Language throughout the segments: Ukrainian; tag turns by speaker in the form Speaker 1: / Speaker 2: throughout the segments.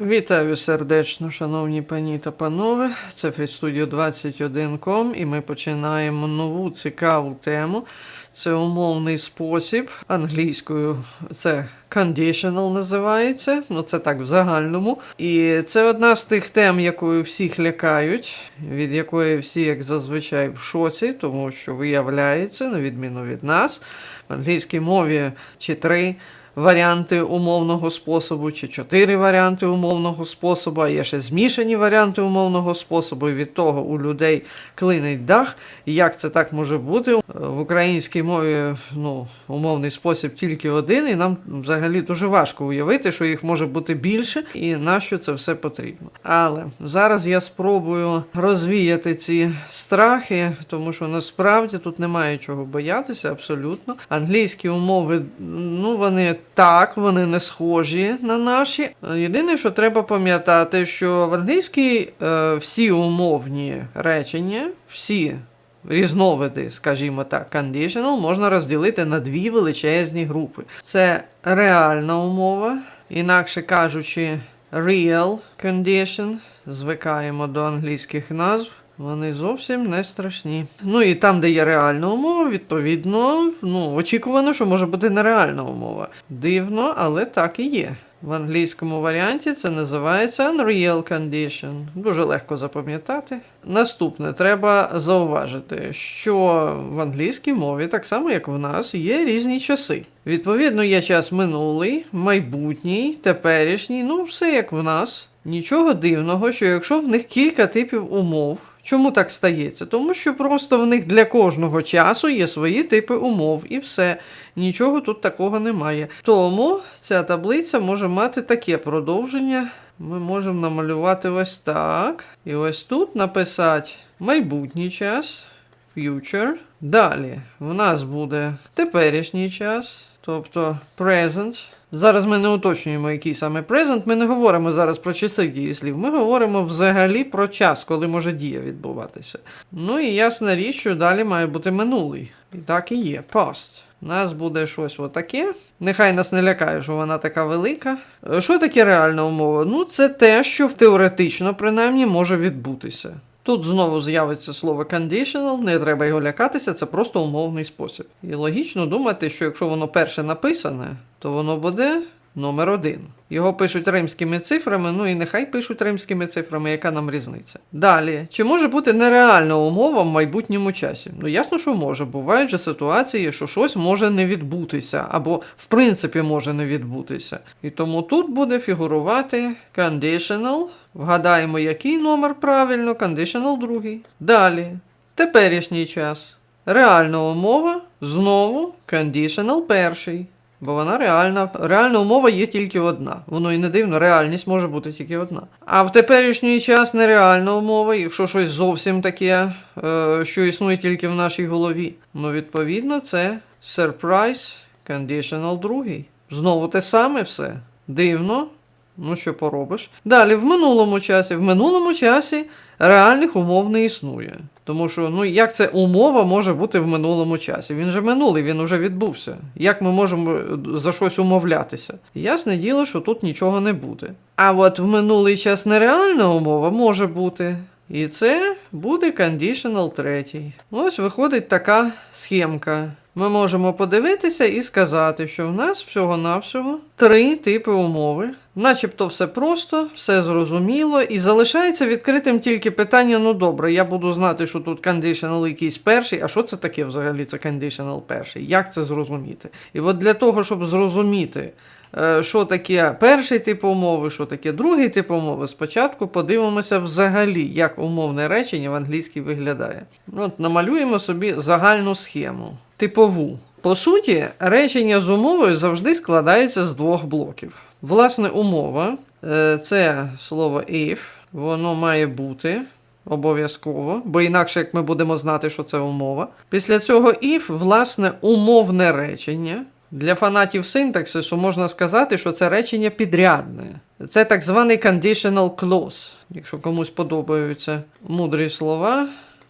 Speaker 1: Вітаю сердечно, шановні пані та панове. Це FreeStudio 21.com і ми починаємо нову цікаву тему. Це умовний спосіб. Англійською це conditional називається. Ну це так в загальному. І це одна з тих тем, якою всіх лякають, від якої всі, як зазвичай, в шоці, тому що виявляється, на відміну від нас, в англійській мові чи три варіанти умовного способу, чи чотири варіанти умовного способу, а є ще змішані варіанти умовного способу, і від того у людей клинить дах. Як це так може бути? В українській мові ну, умовний спосіб тільки один, і нам взагалі дуже важко уявити, що їх може бути більше, і на що це все потрібно. Але зараз я спробую розвіяти ці страхи, тому що насправді тут немає чого боятися абсолютно. Англійські умови, ну вони так, вони не схожі на наші. Єдине, що треба пам'ятати, що в англійській е, всі умовні речення, всі різновиди, скажімо так, conditional, можна розділити на дві величезні групи. Це реальна умова, інакше кажучи, real condition. Звикаємо до англійських назв. Вони зовсім не страшні. Ну і там, де є реальна умова, відповідно, ну, очікувано, що може бути нереальна умова. Дивно, але так і є. В англійському варіанті це називається unreal condition. Дуже легко запам'ятати. Наступне, треба зауважити, що в англійській мові, так само як в нас, є різні часи. Відповідно, є час минулий, майбутній, теперішній, ну все як в нас. Нічого дивного, що якщо в них кілька типів умов, чому так стається? Тому що просто в них для кожного часу є свої типи умов, і все. Нічого тут такого немає. Тому ця таблиця може мати таке продовження. Ми можемо намалювати ось так. І ось тут написати майбутній час, future. Далі в нас буде теперішній час, тобто present. Зараз ми не уточнюємо, який саме present. Ми не говоримо зараз про часи дієслів. Ми говоримо взагалі про час, коли може дія відбуватися. Ну і ясна річ, що далі має бути минулий. І так і є. Past. У нас буде щось отаке. Нехай нас не лякає, що вона така велика. Е, Що таке реальна умова? Ну, це те, що теоретично, принаймні, може відбутися. Тут знову з'явиться слово conditional, не треба його лякатися, це просто умовний спосіб. І логічно думати, що якщо воно перше написане, то воно буде номер один. Його пишуть римськими цифрами, ну і нехай пишуть римськими цифрами, яка нам різниця. Далі, чи може бути нереальна умова в майбутньому часі? Ну ясно, що може. Бувають же ситуації, що щось може не відбутися, або в принципі може не відбутися. І тому тут буде фігурувати conditional. Вгадаємо, який номер правильно, conditional другий. Далі, теперішній час. Реальна умова знову conditional перший. Бо вона реальна. Реальна умова є тільки одна. Воно і не дивно, реальність може бути тільки одна. А в теперішній час нереальна умова, якщо щось зовсім таке, е, що існує тільки в нашій голові. Ну, відповідно, це surprise conditional другий. Знову те саме все. Дивно. Ну, що поробиш? Далі, в минулому часі. В минулому часі реальних умов не існує. Тому що, ну як це умова може бути в минулому часі? Він же минулий, він уже відбувся. Як ми можемо е, за щось умовлятися? Ясне діло, що тут нічого не буде. А от в минулий час нереальна умова може бути. І це буде conditional третій. Ось виходить така схемка. Ми можемо подивитися і сказати, що в нас всього-навсього три типи умови. Начебто все просто, все зрозуміло, і залишається відкритим тільки питання: ну добре, я буду знати, що тут conditional якийсь перший, а що це таке взагалі це conditional перший? Як це зрозуміти? І от для того, щоб зрозуміти, е, що таке перший тип умови, що таке другий тип умови, спочатку подивимося взагалі, як умовне речення в англійській виглядає. От намалюємо собі загальну схему, типову. По суті, речення з умовою завжди складається з двох блоків. Власне, умова е, це слово if, воно має бути обов'язково, бо інакше як ми будемо знати, що це умова. Після цього if, власне, умовне речення. Для фанатів синтаксису можна сказати, що це речення підрядне. Це так званий conditional clause. Якщо комусь подобаються мудрі слова,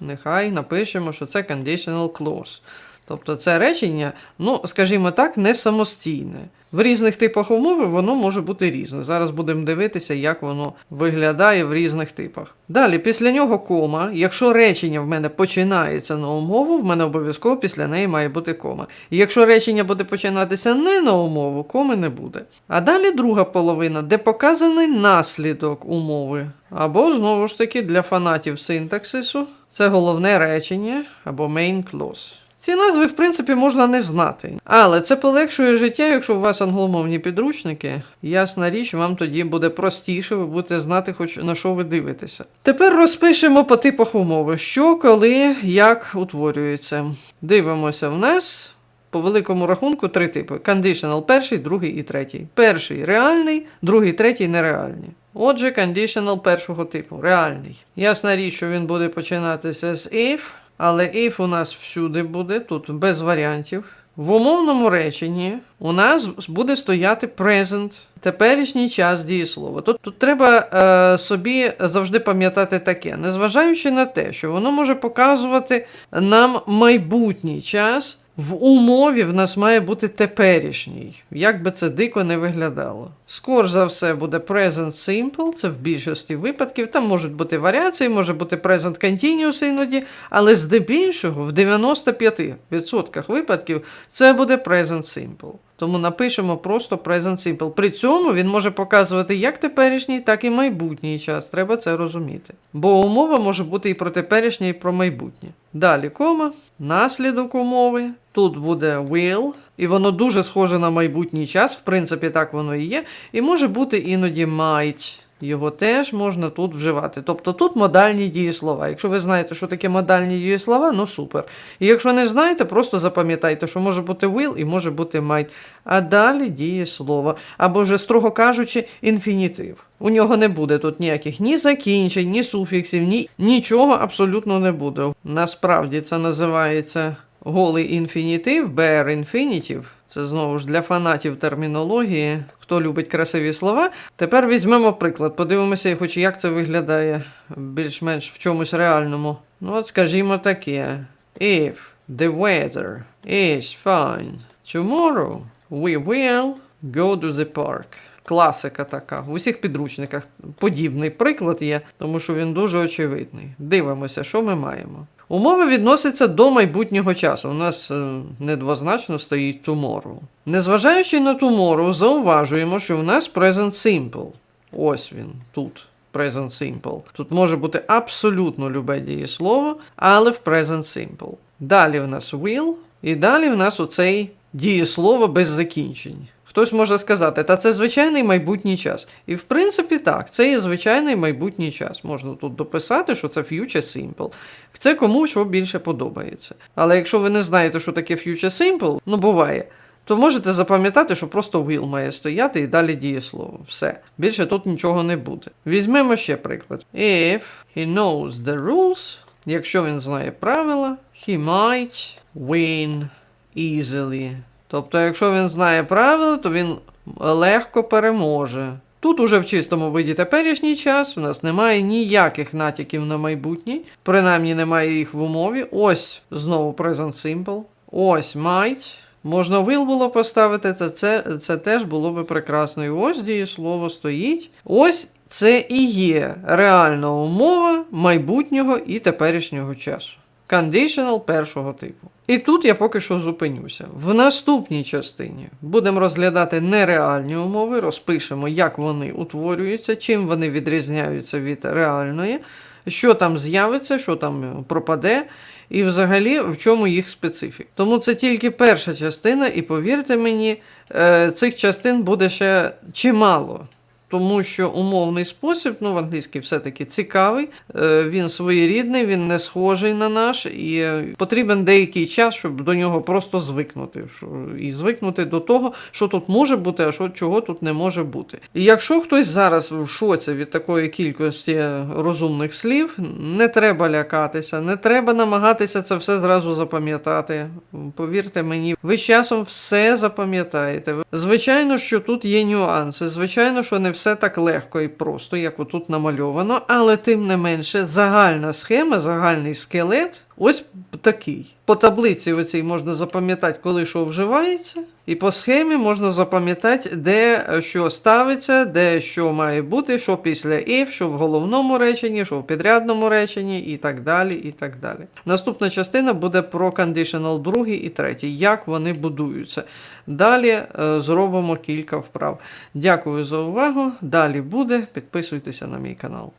Speaker 1: нехай напишемо, що це conditional clause. Тобто це речення, ну, скажімо так, не самостійне. В різних типах умови воно може бути різне. Зараз будемо дивитися, як воно виглядає в різних типах. Далі, після нього кома. Якщо речення в мене починається на умову, в мене обов'язково після неї має бути кома. І якщо речення буде починатися не на умову, коми не буде. А далі друга половина, де показаний наслідок умови. Або, знову ж таки, для фанатів синтаксису це головне речення або main clause. Ці назви, в принципі, можна не знати. Але це полегшує життя, якщо у вас англомовні підручники. Ясна річ, вам тоді буде простіше, ви будете знати, хоч на що ви дивитеся. Тепер розпишемо по типах умови, що, коли, як утворюється. Дивимося в нас. По великому рахунку три типи: conditional перший, другий і третій. Перший реальний, другий, третій нереальний. Отже, conditional першого типу реальний. Ясна річ, що він буде починатися з if, але if у нас всюди буде, тут без варіантів. В умовному реченні у нас буде стояти present, теперішній час дієслова. Тут, тут треба е, собі завжди пам'ятати таке, незважаючи на те, що воно може показувати нам майбутній час. В умові в нас має бути теперішній, як би це дико не виглядало. Скорш за все буде present simple, це в більшості випадків. Там можуть бути варіації, може бути present continuous іноді, але здебільшого в 95% випадків це буде present simple. Тому напишемо просто present simple. При цьому він може показувати як теперішній, так і майбутній час. Треба це розуміти. Бо умова може бути і про теперішнє, і про майбутнє. Далі кома, наслідок умови. Тут буде will, і воно дуже схоже на майбутній час, в принципі, так воно і є. І може бути іноді might. Його теж можна тут вживати. Тобто тут модальні дієслова. Якщо ви знаєте, що таке модальні дієслова, ну супер. І якщо не знаєте, просто запам'ятайте, що може бути will і може бути might. А далі дієслово. Або вже, строго кажучи, інфінітив. У нього не буде тут ніяких ні закінчень, ні суфіксів, ні нічого абсолютно не буде. Насправді це називається голий інфінітив, bare infinitive. Це знову ж для фанатів термінології, хто любить красиві слова. Тепер візьмемо приклад, подивимося, хоч як це виглядає більш-менш в чомусь реальному. Ну, от скажімо таке: If the weather is fine tomorrow, we will go to the park. Класика така. В усіх підручниках подібний приклад є, тому що він дуже очевидний. Дивимося, що ми маємо. Умова відноситься до майбутнього часу. У нас е, недвозначно стоїть tomorrow. Незважаючи на tomorrow, зауважуємо, що в нас present simple. Ось він тут. Present simple. Тут може бути абсолютно любе дієслово, але в present simple. Далі в нас will, і далі в нас оцей дієслово без закінчень. Хтось може сказати, та це звичайний майбутній час. І в принципі так, це є звичайний майбутній час. Можна тут дописати, що це future simple. Це кому що більше подобається. Але якщо ви не знаєте, що таке future simple, ну буває, то можете запам'ятати, що просто will має стояти і далі дієслово. Все. Більше тут нічого не буде. Візьмемо ще приклад. If he knows the rules, якщо він знає правила, he might win easily. Тобто, якщо він знає правила, то він легко переможе. Тут уже в чистому виді теперішній час, у нас немає ніяких натяків на майбутній, принаймні немає їх в умові. Ось знову present simple. Ось might. Можна will було поставити, це, це, це теж було би прекрасно. І ось дієслово стоїть. Ось це і є реальна умова майбутнього і теперішнього часу. Conditional першого типу. І тут я поки що зупинюся. В наступній частині будемо розглядати нереальні умови, розпишемо, як вони утворюються, чим вони відрізняються від реальної, що там з'явиться, що там пропаде, і взагалі в чому їх специфік. Тому це тільки перша частина, і повірте мені, е, цих частин буде ще чимало. Тому що умовний спосіб, ну в англійській все-таки цікавий, е, він своєрідний, він не схожий на наш, і потрібен деякий час, щоб до нього просто звикнути. І звикнути до того, що тут може бути, а що чого тут не може бути. І якщо хтось зараз в шоці від такої кількості розумних слів, не треба лякатися, не треба намагатися це все зразу запам'ятати. Повірте мені, ви з часом все запам'ятаєте. Звичайно, що тут є нюанси. Звичайно, що не все так легко і просто, як отут намальовано, але тим не менше, загальна схема, загальний скелет Ось такий. По таблиці оцій можна запам'ятати, коли що вживається, і по схемі можна запам'ятати, де е, що ставиться, де що має бути, що після if, що в головному реченні, що в підрядному реченні, і так далі. і так далі. Наступна частина буде про conditional другий і третій, як вони будуються. Далі е, зробимо кілька вправ. Дякую за увагу. Далі буде. Підписуйтеся на мій канал.